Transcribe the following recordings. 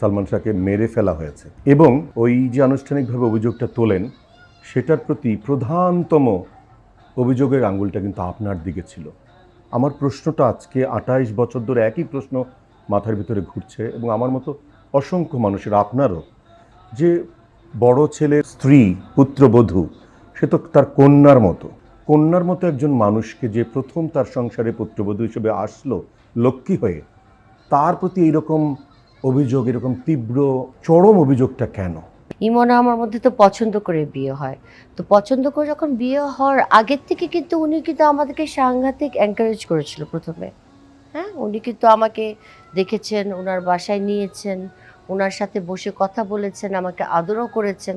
সালমান শাহকে মেরে ফেলা হয়েছে। এবং ওই যে আনুষ্ঠানিকভাবে অভিযোগটা তোলেন, সেটার প্রতি প্রধানতম অভিযোগের আঙ্গুলটা কিন্তু আপনার দিকে ছিল। আমার প্রশ্নটা আজকে আঠাইশ বছর ধরে একই প্রশ্ন মাথার ভিতরে ঘুরছে এবং আমার মতো অসংখ্য মানুষের, আপনারও, যে বড় ছেলের স্ত্রী পুত্রবধূ সে তো তার কন্যার মতো। কন্যার মতো একজন মানুষকে যে প্রথম তার সংসারে পুত্রবধূ হিসেবে আসলো, লক্ষ্মী হয়ে, তার প্রতি এইরকম অভিযোগ এরকম তীব্র চরম অভিযোগটা কেন? ইমন আমার মধ্যে তো পছন্দ করে বিয়ে হয়। তো পছন্দ করে যখন বিয়ে হওয়ার আগের থেকে কিন্তু উনি কিন্তু আমাদেরকে সাংঘাতিক এনকারেজ করেছিল প্রথমে। হ্যাঁ? উনি কিন্তু আমাকে দেখেছেন ওনার বাসায় নিয়েছেন ওনার সাথে বসে কথা বলেছেন আমাকে আদরও করেছেন।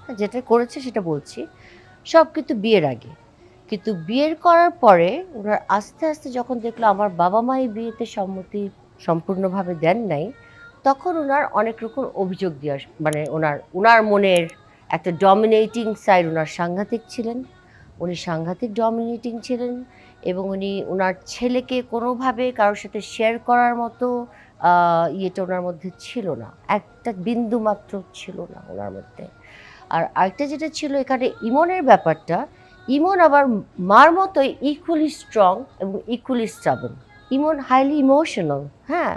হ্যাঁ, যেটা করেছে সেটা বলছি। সব কিন্তু বিয়ের আগে। কিন্তু বিয়ের করার পরে ওনার আস্তে আস্তে যখন দেখল আমার বাবা মা এই বিয়েতে সম্মতি সম্পূর্ণভাবে দেন নাই, তখন ওনার অনেক রকম অভিযোগ দিয়ে মানে ওনার ওনার মনের একটা ডমিনেটিং সাইড ওনার সাংঘাতিক ছিলেন, উনি সাংঘাতিক ডমিনেটিং ছিলেন এবং উনি ওনার ছেলেকে কোনোভাবে কারোর সাথে শেয়ার করার মতো ইয়েটা ওনার মধ্যে ছিল না, একটা বিন্দু মাত্র ছিল না ওনার মধ্যে। আর আরেকটা যেটা ছিল এখানে ইমনের ব্যাপারটা, ইমন আবার মার মতোই ইকুয়ালি স্ট্রং এবং equally stubborn Emon highly emotional হ্যাঁ?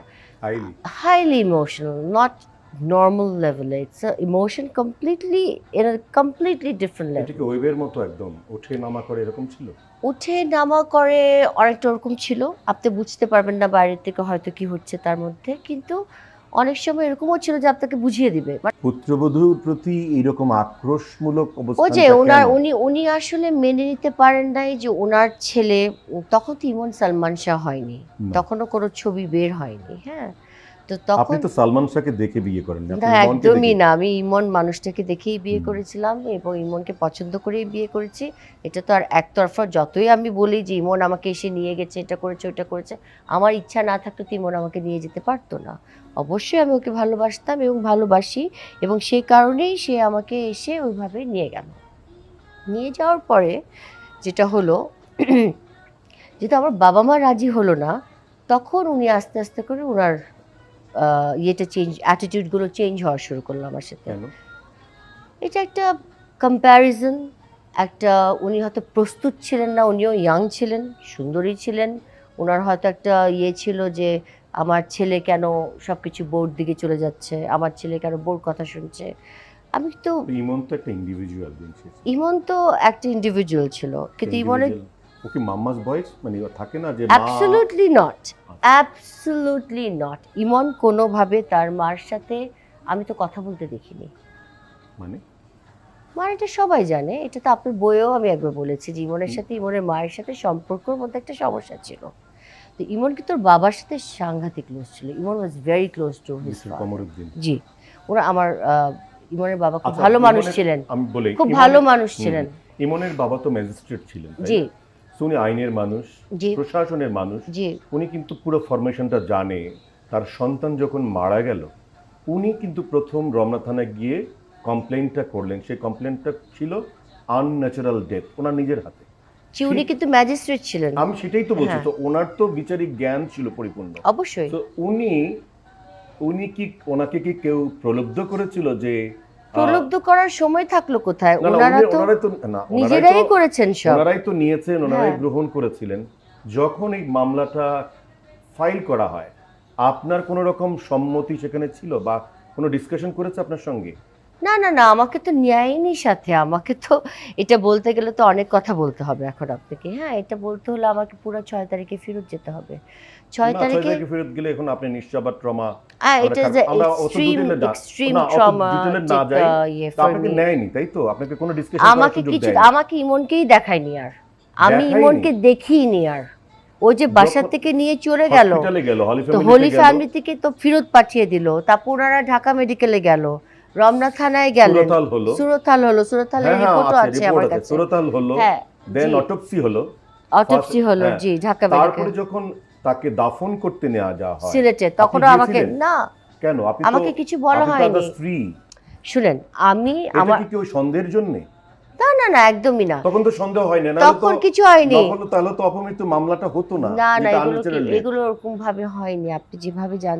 হাইলি ইমোশনাল নট নর্মাল লেভেলে it's emotion completely emotion completely different level এটা ওয়েবের মতো একদম উঠে নামা করে এরকম ছিল? উঠে নামা করে অনেকটা ওরকম ছিল। আপনি বুঝতে পারবেন না বাইরে থেকে হয়তো কি হচ্ছে তার মধ্যে। কিন্তু অনেক সময় এরকমও ছিল যে আপনাকে বুঝিয়ে দিবে। মানে পুত্রবধূর প্রতি এরকম আক্রোশমূলক ও যে ওনার উনি উনি আসলে মেনে নিতে পারেন নাই যে ওনার ছেলে তখন তো ইমন সালমান শাহ হয়নি। তখনও কোনো ছবি বের হয়নি হ্যাঁ? তো আপনি তখন তো সালমান শাহকে দেখে বিয়ে করেন না একদমই না। আমি ইমন মানুষটাকে দেখেই বিয়ে করেছিলাম এবং ইমনকে পছন্দ করেই বিয়ে করেছি। এটা তো আর একতরফা যতই আমি বলি যে ইমন আমাকে এসে নিয়ে গেছে এটা করেছে ওটা করেছে আমার ইচ্ছা না থাকতো তো ইমন আমাকে নিয়ে যেতে পারতো না। অবশ্যই আমি ওকে ভালোবাসতাম এবং ভালোবাসি এবং সেই কারণেই সে আমাকে এসে ওইভাবে নিয়ে গেল। নিয়ে যাওয়ার পরে যেটা হলো যেহেতু আমার বাবা মা রাজি হলো না তখন উনি আস্তে আস্তে করে ওনার ইয়েটা চেঞ্জ অ্যাটিটিউডগুলো চেঞ্জ হওয়া শুরু করল আমার সাথে। এটা একটা কম্প্যারিজন একটা উনি হয়তো প্রস্তুত ছিলেন না উনিও ইয়াং ছিলেন সুন্দরী ছিলেন। ওনার হয়তো একটা ইয়ে ছিল যে আমার ছেলে কেন সব কিছু বোর দিকে চলে যাচ্ছে? আমার ছেলে কেন বোর কথা শুনছে? আমি তো ইমন তো একটা ইন্ডিভিজুয়াল। ইমন তো একটা ইন্ডিভিজুয়াল ছিল। কিন্তু ইমনের Individual। ও কি মাম্মাস বয়েস? মানে থাকে না যে মা absolutely not absolutely not Emon কোনোভাবে তার মার সাথে আমি তো কথা বলতে দেখিনি। মানে? মানে এটা সবাই জানে। এটা তো আপনার বইয়েও আমি একবার বলেছি যে ইমনের সাথে ইমনের মায়ের সাথে সম্পর্কর মধ্যে একটা সমস্যা ছিল। তো ইমন কি তোর বাবার সাথে সাংঘাতিক ক্লোজ ছিল? Emon was very close to his জি। ওরা আমার ইমনের বাবা খুব আচ্ছা, ভালো মানুষ ছিলেন। খুব ভালো মানুষ ছিলেন। ইমনের বাবা তো ম্যাজিস্ট্রেট ছিলেন জি। উনি আইনের মানুষ প্রশাসনের মানুষ। উনি কিন্তু পুরো ফরমেশনটা জানে। তার সন্তান যখন মারা গেল উনি কিন্তু প্রথম রমনা থানায় গিয়ে কমপ্লেনটা করলেন। সেই কমপ্লেনটা ছিল আনন্যাচারাল ডেথ ওনার নিজের হাতে। উনি কিন্তু ম্যাজিস্ট্রেট ছিলেন। আমি সেটাই তো বলছি হ্যাঁ। তো ওনার তো বিচারিক জ্ঞান ছিল পরিপূর্ণ। অবশ্যই। তো উনি উনি কি ওনাকে কি কেউ প্রলুব্ধ করেছিল যে প্রলুব্ধ করার সময় থাকল কোথায়? ওনারা তো নিজেরাই করেছেন সব। ওনারাই তো নিয়েছেন ওনারাই হ্যাঁ। গ্রহণ করেছিলেন। যখন এই মামলাটা ফাইল করা হয় আপনার কোনো রকম সম্মতি সেখানে ছিল বা কোনো ডিসকাশন করেছে আপনার সঙ্গে? না না না আমাকে তো নেয়নি সাথে। আমাকে তো এটা বলতে গেলে তো অনেক কথা বলতে হবে এখন আপনাকে। হ্যাঁ এটা বলতে হলে আমাকে পুরো ছয় তারিখে ফেরত যেতে হবে। ছয় তারিখে ফেরত গেলে এখন আপনি নিশ্চয় আবার ট্রমা এটা এক্সট্রিম এক্সট্রিম ট্রমা। ইয়ে তা ফর আপনাকে নেয়নি তাই তো? আপনাকে কোনো ডিসকাশন আমাকে কিছু আমাকে ইমনকেই দেখায়নি আর। আমি? ইমনকে দেখিনি আর। ও যে বাসা থেকে নিয়ে চলে গেল হলি তো হোলি ফ্যামিলি থেকে তো ফেরত পাঠিয়ে দিল তারপর ওনারা ঢাকা মেডিকেলে গেল। রমনা থানায় গেলেন। সুরতাল হলো। সুরতাল হলো সুরতালের হ্যাঁ হ্যাঁ রিপোর্টও আছে আমার কাছে। সুরতাল হলো হ্যাঁ দেন অটোপসি হলো। অটোপসি হলো হ্যাঁ। জি ঢাকা মেডিকেল তারপরে যখন তাকে দাফন করতে নেওয়া যাওয়া হয় সিলেটে তখন আমাকে না কেন? আপনি আমাকে কিছু বলা হয়নি। স্ত্রী। শুনেন আমি আমার কি কি ওই সন্দেহের জন্য? না না না একদমই না। তখন তো সন্দেহ হয় না তখন কিছু হয়নি। তখন তাহলে তো অপমৃত্যু মামলাটা হতো না না না এগুলো আনচারের কি- নেই। এগুলো ওরকম ভাবে হয়নি। আপনি যেভাবে জান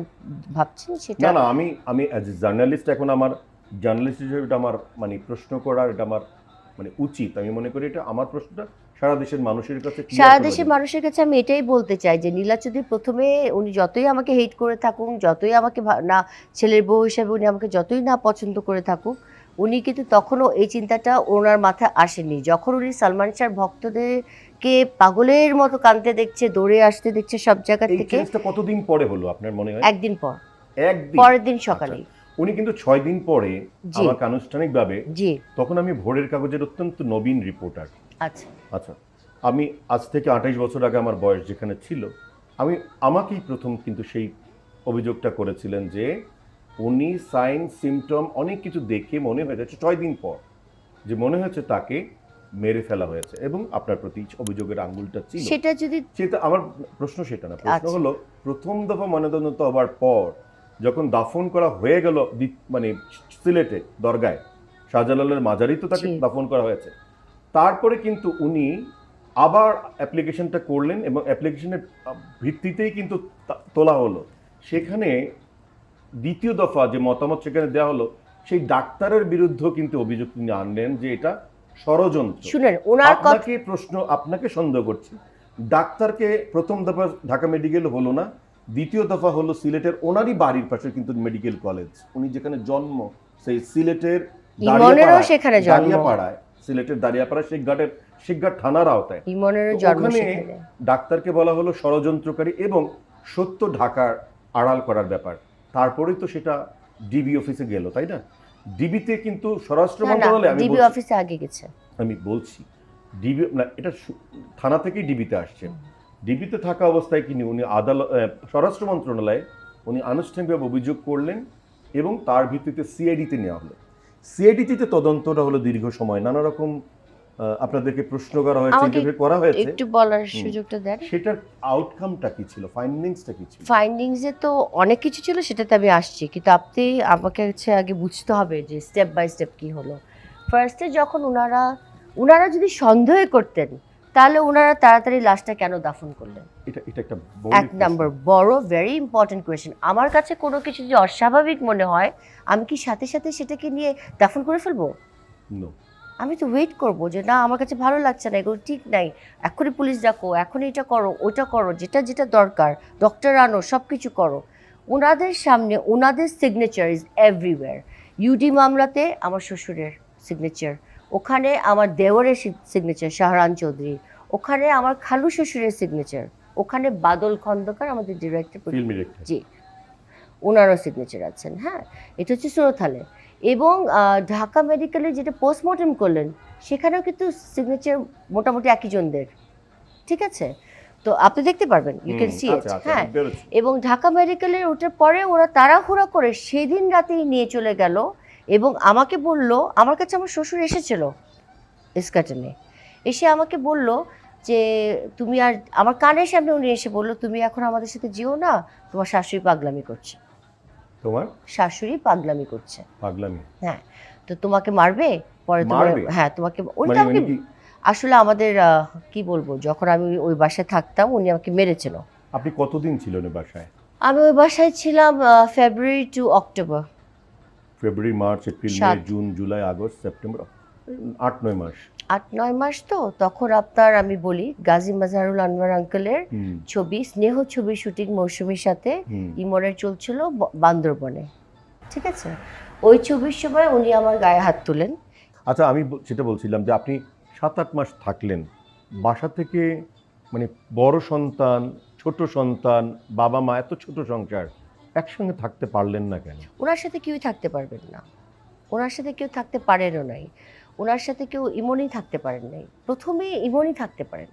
ভাবছেন সেটা না না আমি আমি অ্যাজ জার্নালিস্ট এখন আমার জার্নালিস্ট হিসেবে এটা আমার মানে প্রশ্ন করার এটা আমার মানে উচিত। আমি মনে করি এটা আমার প্রশ্নটা সারা দেশের মানুষের কাছে সারা দেশের মানুষের কাছে আমি এটাই বলতে চাই যে নীলা চৌধুরী প্রথমে উনি যতই আমাকে হেট করে থাকুন যতই আমাকে না ছেলের বউ হিসাবে উনি আমাকে যতই না পছন্দ করে থাকুক উনি কিন্তু তখনও এই চিন্তাটা ওনার মাথায় আসেনি। যখন উনি সালমান শাহর ভক্তদেরকে পাগলের মতো কানতে দেখছে দৌড়ে আসতে দেখছে সব জায়গা থেকে কতদিন পরে হলো আপনার মনে হয়? একদিন পর। একদিন? পরের দিন সকালে। উনি কিন্তু ছয় দিন পরে আমাকে আনুষ্ঠানিকভাবে জি। তখন আমি ভোরের কাগজের অত্যন্ত নবীন রিপোর্টার আচ্ছা। আচ্ছা আমি আজ থেকে আঠাইশ বছর আগে আমার বয়স যেখানে ছিল আমি আমাকেই প্রথম কিন্তু সেই অভিযোগটা করেছিলেন যে উনি সাইন সিমটম অনেক কিছু দেখে মনে হয়ে যাচ্ছে ছয় দিন পর যে মনে হয়েছে তাকে মেরে ফেলা হয়েছে এবং আপনার প্রতি অভিযোগের আঙ্গুলটা ছিল। সেটা যদি সেটা আমার প্রশ্ন সেটা না প্রশ্ন আচ্ছা। হলো প্রথম দফা ময়নাতদন্ত হবার পর যখন দাফন করা হয়ে গেল মানে সিলেটে দরগায় শাহজালালের মাজারি তো তাকে দাফন করা হয়েছে। তারপরে কিন্তু উনি আবার অ্যাপ্লিকেশনটা করলেন এবং অ্যাপ্লিকেশনের ভিত্তিতেই কিন্তু তোলা হলো। সেখানে দ্বিতীয় দফা যে মতামত সেখানে দেওয়া হলো সেই ডাক্তারের বিরুদ্ধেও কিন্তু অভিযোগ তিনি আনলেন যে এটা ষড়যন্ত্র। শুনেন ওনার আপনাকে প্রশ্ন আপনাকে সন্দেহ করছি। ডাক্তারকে প্রথম দফা ঢাকা মেডিকেল হলো না দ্বিতীয় দফা হলো সিলেটের ওনারই বাড়ির পাশে কিন্তু মেডিকেল কলেজ। উনি যেখানে জন্ম সেই সিলেটের দাঁড়িয়াপাড়ায়- সিলেটের দাঁড়িয়াপাড়া শেখঘাটের শেখঘাট থানার আওতায়। ওখানে ডাক্তারকে বলা হলো ষড়যন্ত্রকারী এবং সত্য ঢাকার আড়াল করার ব্যাপার। তারপরেই তো সেটা ডিবি অফিসে গেল তাই না? ডিবিতে কিন্তু স্বরাষ্ট্র না আমি ডিবি অফিসে আগে গেছে। আমি বলছি ডিবি না এটা থানা থেকেই ডিবিতে আসছেন। ডিবিতে থাকা অবস্থায় কিনি উনি আদালত স্বরাষ্ট্র মন্ত্রণালয়ে উনি আনুষ্ঠানিকভাবে অভিযোগ করলেন এবং তার ভিত্তিতে সিআইডিতে নেওয়া হলো। সিআইডিতে তদন্তটা হলো দীর্ঘ সময় নানা রকম আপনাদেরকে প্রশ্ন করা হয়েছে ইন্টারভিউ করা হয়েছে। একটু বলার সুযোগটা দেন। সেটার আউটকামটা কি ছিল? ফাইন্ডিংসটা কি ছিল? ফাইন্ডিংসে তো অনেক কিছু ছিল সেটাতে আমি আসছি। কিন্তু আপনি আমাকে হচ্ছে আগে বুঝতে হবে যে স্টেপ বাই স্টেপ কি হলো। ফার্স্টে যখন ওনারা ওনারা যদি সন্দেহ করতেন তাহলে ওনারা তাড়াতাড়ি লাশটা কেন দাফন করলেন? এটা এটা একটা এক নাম্বার বড় ভেরি ইম্পর্টেন্ট কোয়েশ্চেন আমার কাছে কোনো কিছু যদি অস্বাভাবিক মনে হয় আমি কি সাথে সাথে সেটাকে নিয়ে দাফন করে ফেলব? নো আমি তো ওয়েট করব যে না আমার কাছে ভালো লাগছে না এগুলো ঠিক নাই। এখনই পুলিশ ডাকো এখনই এটা করো ওটা করো যেটা যেটা দরকার ডক্টর আনো সব কিছু করো। ওনাদের সামনে ওনাদের সিগনেচার ইজ এভরিওয়্যার ইউডি মামলাতে আমার শ্বশুরের সিগনেচার ওখানে আমার দেওয়ারের সিগনেচার শাহরান চৌধুরী ওখানে আমার খালু শ্বশুরের সিগনেচার ওখানে বাদল খন্দকার আমাদের ডিরেক্টর জি ওনারও সিগনেচার আছেন হ্যাঁ? এটা হচ্ছে সুরতহালে এবং ঢাকা মেডিকেলে যেটা পোস্টমর্টম করলেন সেখানেও কিন্তু সিগনেচার মোটামুটি একই জনদের। ঠিক আছে? তো আপনি দেখতে পারবেন ইউ ক্যান সি ইট হ্যাঁ। এবং ঢাকা মেডিকেলের ওটার পরে ওরা তাড়াহুড়া করে সেদিন রাতেই নিয়ে চলে গেল এবং আমাকে বলল আমার কাছে আমার শ্বশুর এসেছিল ইস্কাটনে এসে আমাকে বলল যে তুমি আর আমার কানের সামনে উনি এসে বলল তুমি এখন আমাদের সাথে যেও না তোমার শাশুড়ি পাগলামি করছে। তোমার? শাশুড়ি পাগলামি করছে। পাগলামি? হ্যাঁ তো তোমাকে মারবে? পরে তোমার হ্যাঁ তোমাকে উনি মানে আমাকে কি? আসলে আমাদের কি বলব যখন আমি ওই বাসায় থাকতাম উনি আমাকে মেরেছিল। আপনি কতদিন ছিলেন ওই বাসায়? আমি ওই বাসায় ছিলাম February to October February March April May June July August September আট নয় মাস। আট নয় মাস তো তখন আপনার আমি বলি গাজী মাজারুল আনোয়ার আঙ্কেলের ছবি স্নেহ ছবি শুটিং মৌসুমীর সাথে হুম। ইমনের চলছিল বান্দরবনে। ঠিক আছে? ওই ছবির সময় উনি আমার গায়ে হাত তুলেন। আচ্ছা আমি সেটা বলছিলাম যে আপনি সাত আট মাস থাকলেন। বাসা থেকে মানে বড় সন্তান ছোট সন্তান বাবা মা এত ছোট সংসার একসঙ্গে থাকতে পারলেন না কেন? ওনার সাথে কেউই থাকতে পারবেন না। ওনার সাথে কেউ থাকতে পারেনও নাই। ওনার সাথে কেউ ইমনই থাকতে পারেন নাই। প্রথমে ইমনই থাকতে পারেন